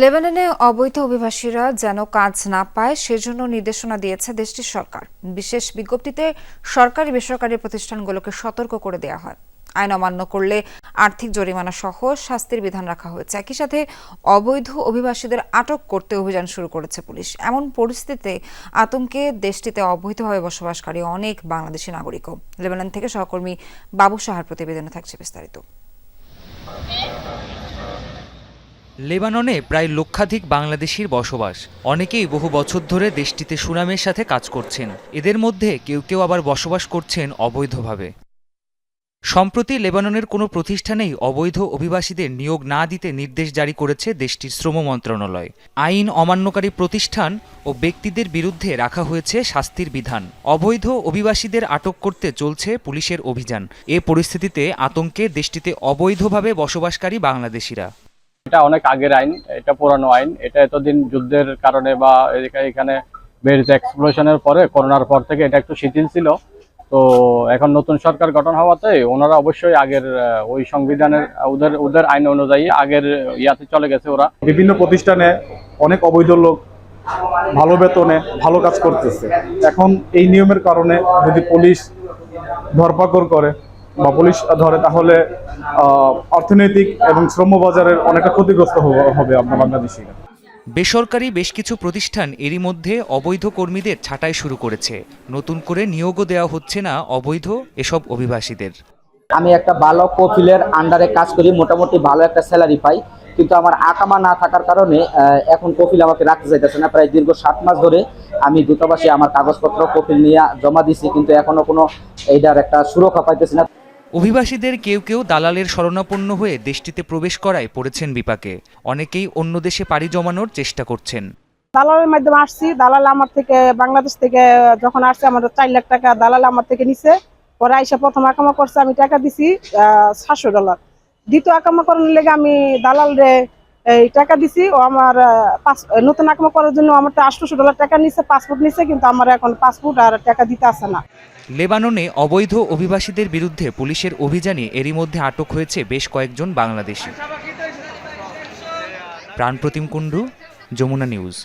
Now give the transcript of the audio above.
লেবাননে অবৈধ অভিবাসীরা যেন কাজ না পায়, সেজন্য নির্দেশনা দিয়েছে দেশটির সরকার। বিশেষ বিজ্ঞপ্তিতে সরকারি বেসরকারি প্রতিষ্ঠানগুলোকে সতর্ক করে দেওয়া হয়। আইন অমান্য করলে আর্থিক জরিমানা সহ শাস্তির বিধান রাখা হয়েছে। একই সাথে অবৈধ অভিবাসীদের আটক করতে অভিযান শুরু করেছে পুলিশ। এমন পরিস্থিতিতে আতঙ্কে দেশটিতে অবৈধভাবে বসবাসকারী অনেক বাংলাদেশি নাগরিকও। লেবানন থেকে সহকর্মী বাবু সাহার প্রতিবেদনে থাকছে বিস্তারিত। লেবাননে প্রায় লক্ষাধিক বাংলাদেশির বসবাস। অনেকেই বহু বছর ধরে দেশটিতে সুনামের সাথে কাজ করছেন। এদের মধ্যে কেউ কেউ আবার বসবাস করছেন অবৈধভাবে। সম্প্রতি লেবাননের কোনো প্রতিষ্ঠানেই অবৈধ অভিবাসীদের নিয়োগ না দিতে নির্দেশ জারি করেছে দেশটির শ্রম মন্ত্রণালয়। আইন অমান্যকারী প্রতিষ্ঠান ও ব্যক্তিদের বিরুদ্ধে রাখা হয়েছে শাস্তির বিধান। অবৈধ অভিবাসীদের আটক করতে চলছে পুলিশের অভিযান। এ পরিস্থিতিতে আতঙ্কে দেশটিতে অবৈধভাবে বসবাসকারী বাংলাদেশিরা। এটা অনেক আগের আইন, এটা পুরানো আইন। এটা এতদিন যুদ্ধের কারণে বা এখানে বেরিজ এক্সপ্লোশনের পরে, করোনার পর থেকে এটা একটু শিথিল ছিল। তো এখন নতুন সরকার গঠন হওয়াতে ওনারা অবশ্যই আগের ওই সংবিধানের, ওদের ওদের আইন অনুযায়ী আগের ইয়াতে চলে গেছে ওরা। বিভিন্ন প্রতিষ্ঠানে অনেক অবৈধ লোক ভালো বেতনে ভালো কাজ করতেছে। এখন এই নিয়মের কারণে যদি পুলিশ ধরপাকড় করে বা পুলিশ ধরে তাহলে অর্থনৈতিক এবং শ্রম বাজারের অনেকটা ক্ষতিগ্রস্ত হবে- আপনার বাংলাদেশিরা। বেসরকারি বেশ কিছু প্রতিষ্ঠান এরই মধ্যে অবৈধ কর্মীদের ছাঁটাই শুরু করেছে। নতুন করে নিয়োগও দেওয়া হচ্ছে না অবৈধ এসব অভিবাসীদের। আমি একটা ভালো কফিলের আন্ডারে কাজ করি মোটামুটি ভালো একটা স্যালারি পাই কিন্তু আমার আকামা না থাকার কারণে আহ, এখন কফিল আমাকে রাখতে চাইতেছে না। প্রায় দীর্ঘ সাত মাস ধরে আমি দূতাবাসে আমার কাগজপত্র কফিল নিয়ে জমা দিছি কিন্তু এখনও কোনো এইটার একটা সুরক্ষা পাইতেছি না। অভিবাসীদের কেউ কেউ দালালের শরণাপন্ন হয়ে দেশটিতে প্রবেশ করায় পড়েছেন বিপাকে। অনেকেই অন্য দেশে পাড়ি জমানোর চেষ্টা করছেন। দালালের মাধ্যমে আসছি। দালাল আমার থেকে বাংলাদেশ থেকে যখন আসছে, আমাদের চার লাখ টাকা দালাল আমার থেকে নিছে। পরে আইসা প্রথম আকামা করছে, আমি টাকা দিছি সাতশো ডলার দ্বিতীয় আকামা করার লেগে আমি দালাল রে এই টাকা দিছি, ও আমার নতুন আকামা করার জন্য আমার আটশোশো ডলার টাকা নিছে পাসপোর্ট নিছে, কিন্তু আমার এখন পাসপোর্ট আর টাকা দিতে আসে না। লেবাননে অবৈধ অভিবাসীদের বিরুদ্ধে পুলিশের অভিযানে এরই মধ্যে আটক হয়েছে বেশ কয়েকজন বাংলাদেশি। প্রাণপ্রতিম কুণ্ডু, যমুনা নিউজ।